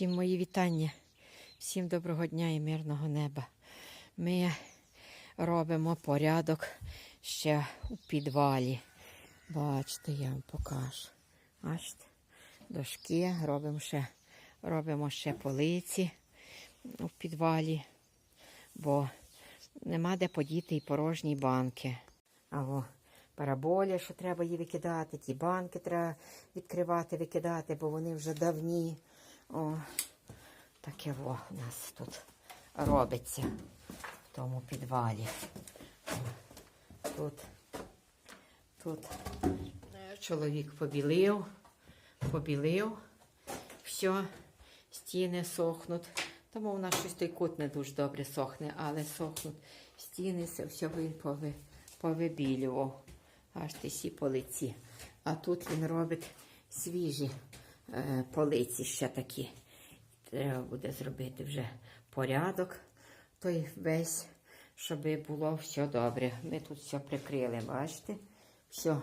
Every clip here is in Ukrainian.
Всім мої вітання, всім доброго дня і мирного неба. Ми робимо порядок ще у підвалі. Бачите, я вам покажу. Бачите, дошки робимо ще, робимо ще полиці у підвалі, бо нема де подіти і порожні банки. Або параболі, що треба її викидати, ті банки треба відкривати, викидати, бо вони вже давні. О, таке во у нас тут робиться в тому підвалі. Тут, тут чоловік побілив, побілив, все, стіни сохнуть. Тому у нас щось той кут не дуже добре сохне, але сохнуть стіни, це все він пови, повибілював. Аж ті всі полиці. А тут він робить свіжі полиці ще такі. Треба буде зробити вже порядок, той весь, щоб було все добре. Ми тут все прикрили, бачите? Все.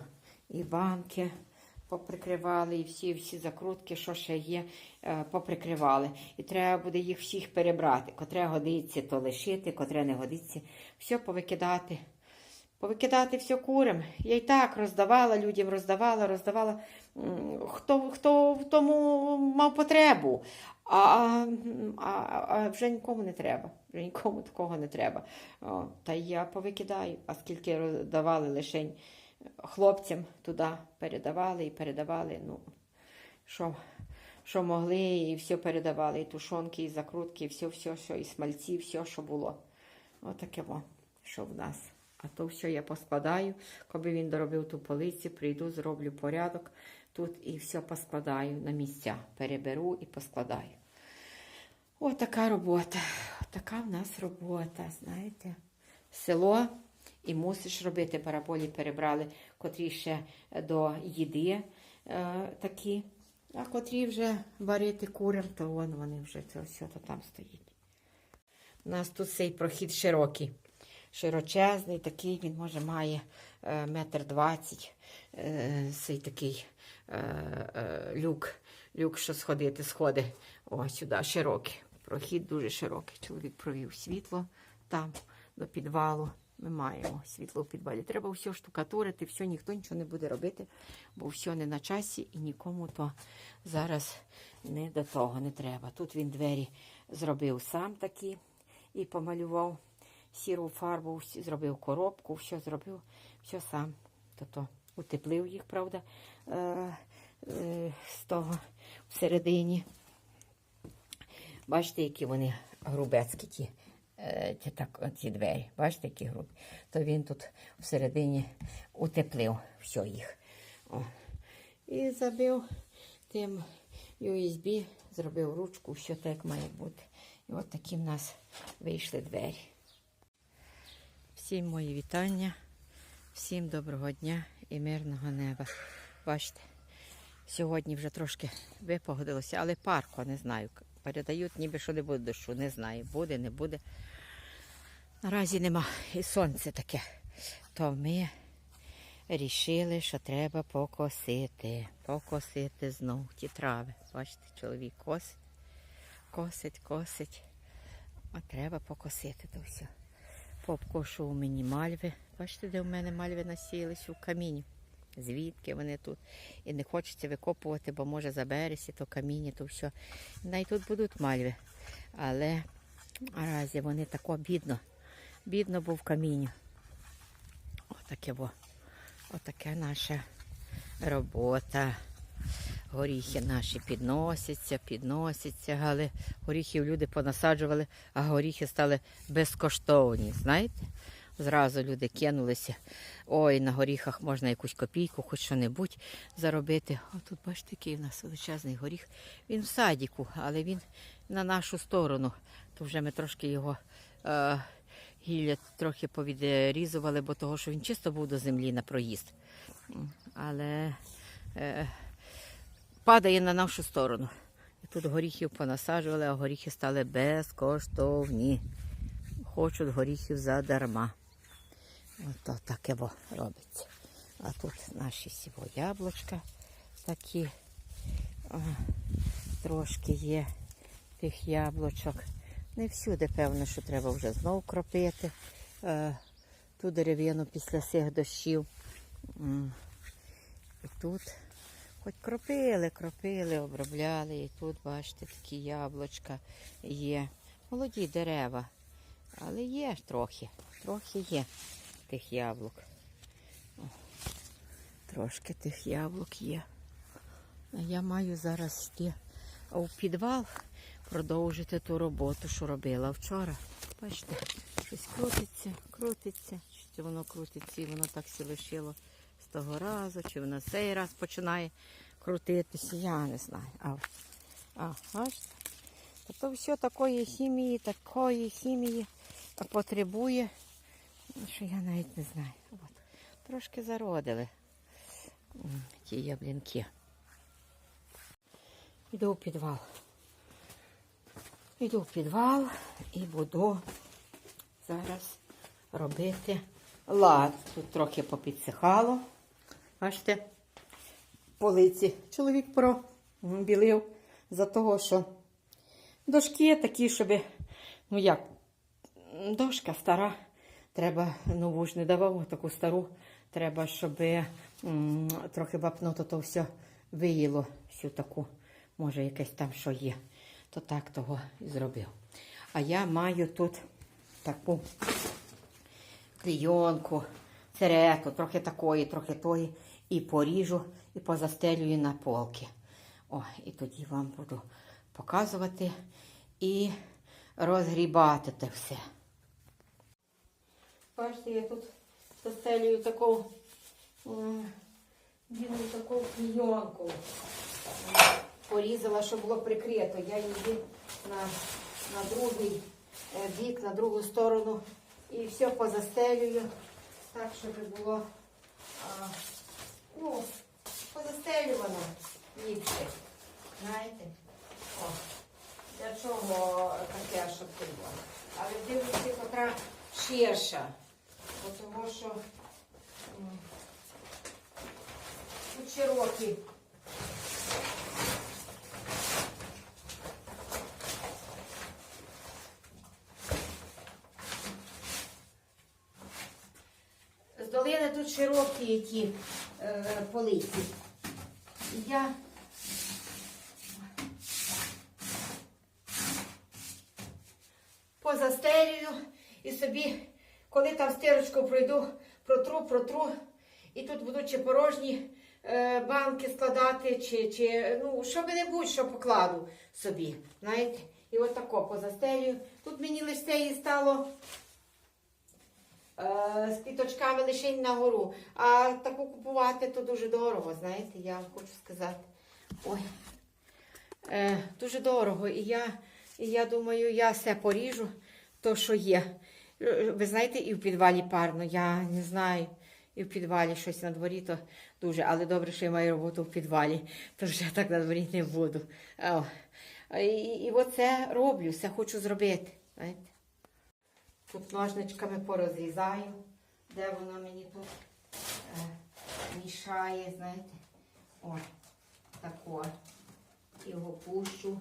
І банки поприкривали, і всі всі закрутки, що ще є, е, поприкривали. І треба буде їх всіх перебрати. Котре годиться, то лишити, котре не годиться, все повикидати. Повикидати все курям. Я і так роздавала людям, роздавала, роздавала. Хто, хто в тому мав потребу. А, а, а вже нікому не треба. Вже нікому такого не треба. О, та я повикидаю, а скільки роздавали лише хлопцям туди, передавали і передавали. Ну, що, що могли, і все передавали. І тушонки, і закрутки, і все, все, все, і смальці, все, що було. Отаке во, що в нас. А то все я поскладаю. Коли він доробив ту полицю, прийду, зроблю порядок тут і все поскладаю на місця. Переберу і поскладаю. Ось така робота. Така в нас робота, знаєте. Село і мусиш робити. Параболі перебрали, котрі ще до їди е, такі, а котрі вже варити курям, то вон вони вже це все то там стоїть. У нас тут цей прохід широкий, широчезний, такий, він може має е, метр двадцять. Е, цей такий е, люк, люк, що сходити, сходи. Ось сюди широкий. Прохід дуже широкий. Чоловік провів світло там до підвалу. Ми маємо світло в підвалі. Треба все штукатурити, все, ніхто нічого не буде робити, бо все не на часі і нікому то зараз не до того не треба. Тут він двері зробив сам такі і помалював сіру фарбу, зробив коробку, все зробив, все сам. То-то утеплив їх, правда, е, е, з того всередині. Бачите, які вони грубецькі ті, е, ті, так, ті двері. Бачите, які грубі. То він тут всередині утеплив все їх. О. І забив тим USB, зробив ручку, все так має бути. І от такі в нас вийшли двері. Всім мої вітання, всім доброго дня і мирного неба. Бачите, сьогодні вже трошки випогодилося, але парко, не знаю. Передають, ніби що не буде дощу, не знаю, буде, не буде. Наразі нема. І сонце таке. То ми рішили, що треба покосити. Покосити знов ті трави. Бачите, чоловік косить, косить, косить. А треба покосити то все. Попкошу мені мальви. Бачите, де в мене мальви насіялись у камінні. Звідки вони тут? І не хочеться викопувати, бо може забереться, то каміння, то все. Навіть тут будуть мальви. Але наразі вони тако бідно. Бідно був камінню. Отаке во. Отаке наша робота. Горіхи наші підносяться, підносяться, але горіхів люди понасаджували, а горіхи стали безкоштовні. Знаєте? Зразу люди кинулися. Ой, на горіхах можна якусь копійку, хоч що-небудь заробити. О, тут бачите, який у нас величезний горіх. Він в садіку, але він на нашу сторону. То вже ми трошки його е, гілля трохи повідрізували, бо того, що він чисто був до землі на проїзд. Але е, падає на нашу сторону. І тут горіхів понасаджували, а горіхи стали безкоштовні. Хочуть горіхів задарма. Ото таке во робиться. А тут наші сіво яблучка такі. Трошки є. тих яблучок. Не всюди, певно, що треба вже знов кропити. Е, ту дерев'яну після цих дощів. І тут хоч кропили, кропили, обробляли. І тут, бачите, такі яблучка є. Молоді дерева. Але є трохи. Трохи є тих яблук. О, Трошки тих яблук є. Я маю зараз йти у підвал продовжити ту роботу, що робила вчора. Бачите, щось крутиться, крутиться. Чи воно крутиться і воно так сі лишило того разу, чи воно цей раз починає крутитися, я не знаю. А, а бачите? Тобто все такої хімії, такої хімії потребує, що я навіть не знаю. От. Трошки зародили ті яблінки. Йду в підвал. Йду в підвал і буду зараз робити лад. Тут трохи попідсихало. Бачите, полиці. Чоловік пробілив за того, що дошки такі, щоб, ну як, дошка стара. Треба нову ж не давав таку стару. Треба, щоб трохи вапнуто то все виїло, всю таку, може, якесь там що є. То так того і зробив. А я маю тут таку клійонку, церету, трохи такої, трохи тої, і поріжу, і позастелюю на полки. О, і тоді вам буду показувати і розгрібати те все. Бачите, я тут застелюю таку білу таку клійонку. Порізала, щоб було прикрито. Я її на, на другий е, бік, на другу сторону і все позастелюю так, щоб було а, ну, позастелювано нігти. Знаєте? О, для чого таке, щоб було? Але дивлюся, котра ширша. Тому що тут широкі. З долини тут широкі ті е, полиці. Я позастелюю і собі, коли там стирочку пройду, протру, протру, і тут будуть чи порожні е, банки складати, чи, чи ну, що би небудь, що покладу собі. Знаєте? І от тако позастелюю. Тут мені лише і стало е, з піточками лише на гору. А таку купувати то дуже дорого, знаєте, я хочу сказати. Ой, е, дуже дорого. І я, і я думаю, я все поріжу, то що є. Е, Ви знаєте, і в підвалі парно, я не знаю. І в підвалі щось на дворі, то дуже, але добре, що я маю роботу в підвалі, то вже так на дворі не буду. О. І, і оце роблю, все хочу зробити. Знаєте. Тут ножничками порозрізаю, де воно мені тут е, мішає, знаєте. О, тако. Його пущу.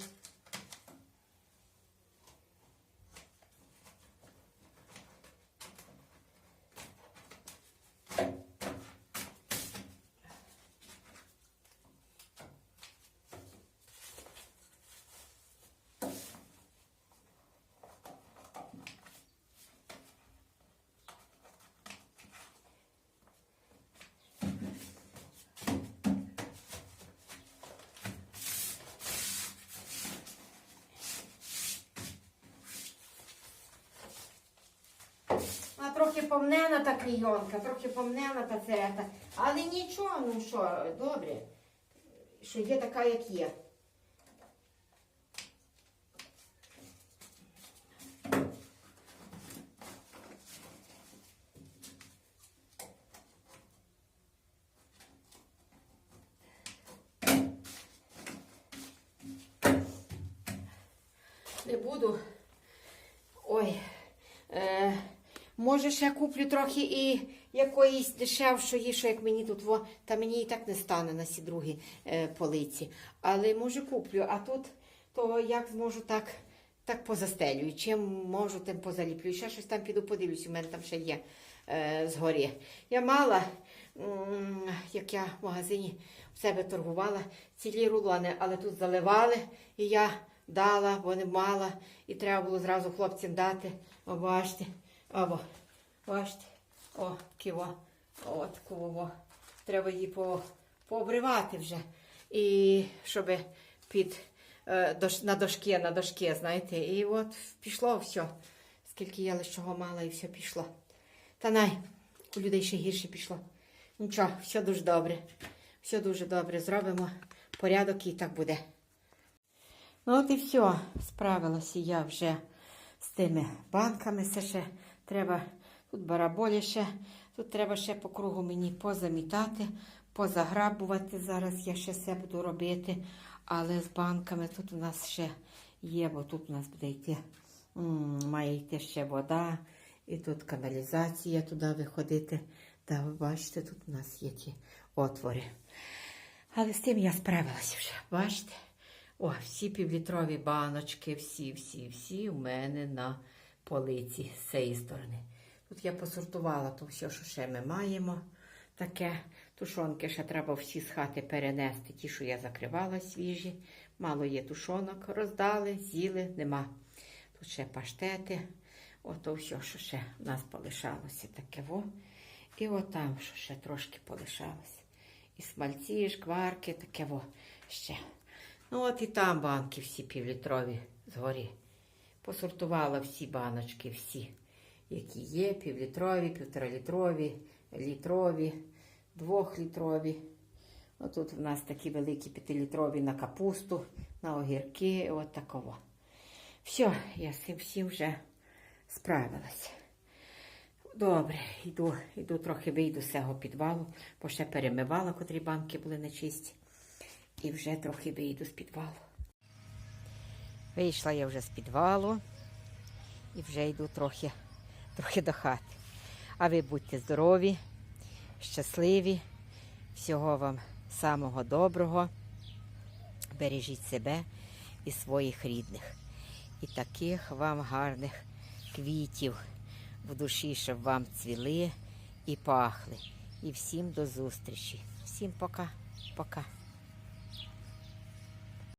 Трохи помнена та клійонка, трохи помнена та церета. Але нічого, ну що, добре, що є така, як є. Не буду. Ой. Е, може, ще куплю трохи і якоїсь дешевшої, що як мені тут, во, та мені і так не стане на ці другі е, полиці. Але може куплю. А тут то як зможу так, так позастелюю. Чим можу, тим позаліплю. Ще щось там піду подивлюсь, у мене там ще є е, згорі. Я мала, як я в магазині в себе торгувала, цілі рулони, але тут заливали, і я дала, бо не мала, і треба було зразу хлопцям дати. О, бачите, або, бачите, о, ківо, от кого. Треба її по, пообривати вже. І щоб під е, дош, на дошки, на дошки, знаєте. І от пішло все. Скільки я лише чого мала, і все пішло. Та най, у людей ще гірше пішло. Нічого, все дуже добре. Все дуже добре. Зробимо порядок і так буде. Ну от і все. Справилася я вже з тими банками. Це ще треба. Тут бараболі ще. Тут треба ще по кругу мені позамітати, позаграбувати. Зараз я ще все буду робити. Але з банками тут у нас ще є, бо тут у нас буде йти, має йти ще вода, і тут каналізація туди виходити. Та ви бачите, тут у нас є ті отвори. Але з тим я справилася вже. Бачите? О, всі півлітрові баночки, всі, всі, всі у мене на полиці з цієї сторони. Тут я посортувала то все, що ще ми маємо. Таке тушонки ще треба всі з хати перенести. Ті, що я закривала свіжі. Мало є тушонок, роздали, з'їли, нема. Тут ще паштети. Ото все, що ще в нас полишалося таке. во. І отам, що ще трошки полишалося. І смальці, і шкварки, таке во ще. Ну от і там банки всі півлітрові згорі. Посортувала всі баночки, всі, які є, півлітрові, півторалітрові, літрові, двохлітрові. Отут в нас такі великі п'ятилітрові на капусту, на огірки, от такого. Все, я з цим всім вже справилася. Добре, йду, йду трохи вийду з цього підвалу, бо ще перемивала, котрі банки були нечисті. І вже трохи вийду з підвалу. Вийшла я вже з підвалу і вже йду трохи, трохи до хати. А ви будьте здорові, щасливі, всього вам самого доброго. Бережіть себе і своїх рідних. І таких вам гарних квітів в душі, щоб вам цвіли і пахли. І всім до зустрічі. Всім пока, пока.